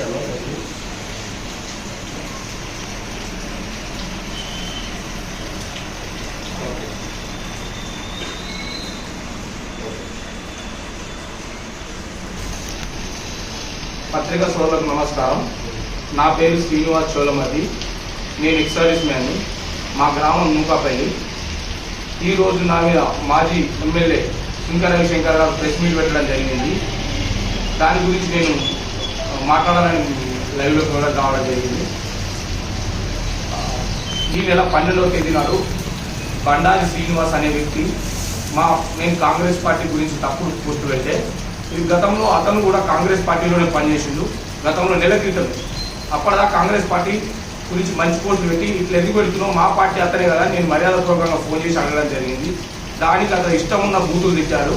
పత్రికా సోదరులకు నమస్కారం. నా పేరు శ్రీనివాస్ చోళమతి నేను ఎక్స్ సర్వీస్ మ్యాన్. మా గ్రామం నూకాపల్లి. ఈ రోజు నా మీద మాజీ ఎమ్మెల్యే శంకర రవిశంకర్ గారు ప్రెస్ మీట్ పెట్టడం జరిగింది. దాని గురించి నేను మాట్లాడాలని లైవ్లో కూడా రావడం జరిగింది. ఈ నెల పన్నెండవ తేదీ నాడు బండారి శ్రీనివాస్ అనే వ్యక్తి మా నేను కాంగ్రెస్ పార్టీ గురించి తప్పుడు పోస్టు పెడితే ఇది గతంలో అతను కూడా కాంగ్రెస్ పార్టీలోనే పనిచేసిండు. గతంలో నెల క్రితం అప్పటిదాకా కాంగ్రెస్ పార్టీ గురించి మంచి పోస్టులు పెట్టి ఇట్లా ఎందుకు పెడుతున్నావు? మా పార్టీ అతనే కదా నేను మర్యాదపూర్వకంగా ఫోన్ చేసి అడగడం జరిగింది. దానికి అతను ఇష్టం ఉన్న బూతులు తిట్టారు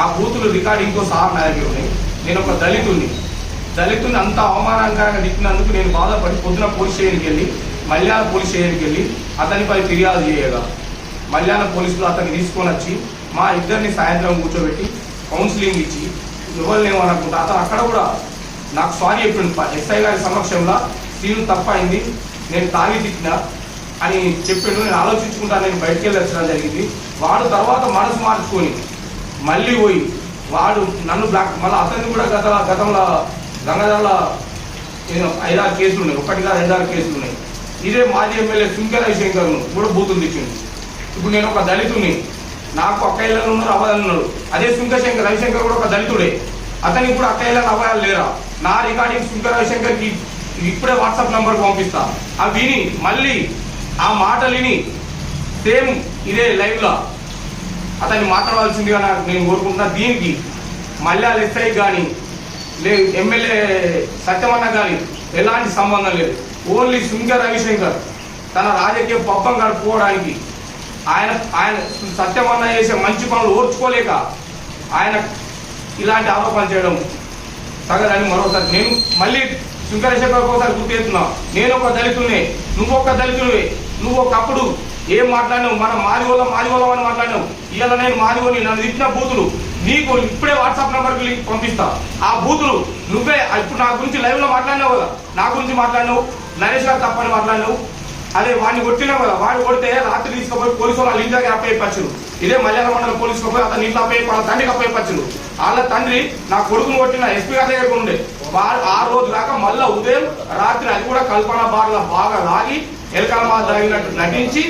ఆ బూతులు రికార్డింగ్తో సహా నా దగ్గర ఉన్నాయి. నేను ఒక దళితుడిని. దళితుని అంత అవమానకరంగా తిట్టినందుకు నేను బాధపడి పొద్దున పోలీస్ స్టేషన్కి వెళ్ళి మల్యాల పోలీస్ స్టేషన్కి వెళ్ళి అతనిపై ఫిర్యాదు చేయగా మల్యాల పోలీసులు అతన్ని తీసుకొని వచ్చి మా ఇద్దరిని సాయంత్రం కూర్చోబెట్టి కౌన్సిలింగ్ ఇచ్చి ఎవరిని అనుకుంటా అతను అక్కడ కూడా నాకు సారీ చెప్పిండు. ఎస్ఐ గారి సమక్షంలో సీను తప్పైంది నేను తాగి తిట్టిన అని చెప్పిండు. నేను ఆలోచించుకుంటా నేను బయటికి వెళ్ళి వచ్చడం జరిగింది. వాడు తర్వాత మనసు మార్చుకొని మళ్ళీ పోయి వాడు నన్ను బ్లాక్ మళ్ళీ అతన్ని కూడా గత గతంలో గంగాధరల నేను ఆరు కేసులు ఉన్నాయి ఒకటి కాదు ఆరు కేసులు ఉన్నాయి. ఇదే మాజీ ఎమ్మెల్యే సుంక రవిశంకర్ను కూడా బూతులు తెచ్చింది ఇప్పుడు నేను ఒక దళితుని నాకు అక్కయ్యలు ఉన్నారు అవ్వలు ఉన్నారు. అదే శంకర్ రవిశంకర్ కూడా ఒక దళితుడే. అతనికి కూడా అక్కయ్యలు అవ్వయాలు లేరా? నా రికార్డింగ్ శంకర్ రవిశంకర్కి ఇప్పుడే వాట్సాప్ నంబర్కి పంపిస్తా. ఆ విని మళ్ళీ ఆ మాట విని సేమ్ ఇదే లైవ్లో అతన్ని మాట్లాడవలసిందిగా నాకు నేను కోరుకుంటున్నా. దీనికి మల్యాల ఎస్ఐ కానీ లే ఎమ్మెల్యే సత్యమన్న గారి ఎలాంటి సంబంధం లేదు. ఓన్లీ సుంక రవిశంకర్ తన రాజకీయ పబ్బం గడుపుకోవడానికి ఆయన ఆయన సత్యమన్న చేసే మంచి పనులు ఓర్చుకోలేక ఆయన ఇలాంటి ఆరోపణలు చేయడం తగదని మరోసారి నేను మళ్ళీ శంకరేశ్వర ఒకసారి గుర్తు చేస్తున్నా. నేను ఒక దళితునే నువ్వు ఒక దళితునివే నువ్వు ఒకప్పుడు ఏం మాట్లాడినావు? మన మాదిగోళం మాదిగోళం అని మాట్లాడినావు. ఇలా నేను మాదిగోని నన్ను తిట్టిన బూతులు. నీకు ఇప్పుడే వాట్సాప్ నెంబర్కి లింక్ పంపిస్తా. ఆ బూతులు నువ్వే ఇప్పుడు నా గురించి లైవ్లో మాట్లాడినావు కదా? నా గురించి మాట్లాడినావు? నరేష్ గారు తప్పని మాట్లాడినావు? అదే వాడిని కొట్టినావు కదా? వాడిని కొడితే రాత్రి తీసుకుపోయి పోలీసు వాళ్ళు ఇంటి దగ్గర అప్పయ్యపచ్చును ఇదే మలయాళ మండలం పోలీసుకు పోయి అతను ఇంట్లో అప్పయ్య వాళ్ళ తండ్రికి అప్పయ్యపచ్చును వాళ్ళ తండ్రి నా కొడుకును కొట్టిన ఎస్పీ గారి దగ్గర ఉండే వా- ఆ రోజు దాకా మళ్ళా ఉదయం రాత్రి అది కూడా కల్పన బార్ల బాగా లాగి ఎలకలమా తాగినట్టు నటించి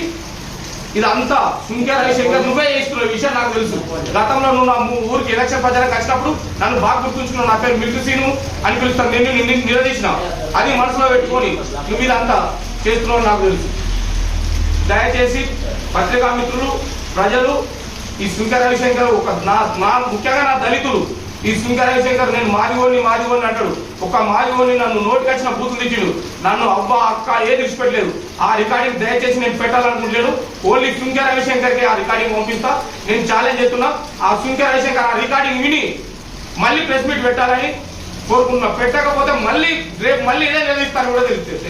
ఇదంతా సుంకే రవిశంకర్ నువ్వే చేస్తున్న విషయం నాకు తెలుసు. గతంలో నువ్వు నా ఊరికి ఎలక్షన్ ప్రచారం వచ్చినప్పుడు నన్ను బాగా గుర్తుంచుకున్నావు. నా పేరు మిల్క్ సీను అని పిలుస్తాను. నేను నిన్ను నిలదీసిన. అది మనసులో పెట్టుకొని నువ్వు ఇదంతా చేస్తున్నావు నాకు తెలుసు. దయచేసి పత్రికా మిత్రులు ప్రజలు ఈ సుంక రవిశంకర్ ఒక నా నా ముఖ్యంగా నా దళితులు ఈ సుంక రవిశంకర్ నేను మాదిగోని మాదిగోని అంటాడు. ఒక మాదిగోని నన్ను నోటికచ్చిన బూతులు తిట్టిడు. నన్ను అబ్బా అక్క ఏది విడిచిపెట్టలేదు. ఆ రికార్డింగ్ దయచేసి నేను పెట్టాలనుకుంటాను ఓన్లీ సుంక రవిశంకర్కి ఆ రికార్డింగ్ పంపిస్తా. నేను ఛాలెంజ్ చేస్తున్నా. ఆ సుంక రవిశంకర్ ఆ రికార్డింగ్ విని మళ్ళీ ప్రెస్ మీట్ పెట్టాలని కోరుకుంటున్నా. పెట్టకపోతే మళ్ళీ రేపు మళ్ళీ ఇదే నిలదీస్తాను కూడా తెలుస్తుంది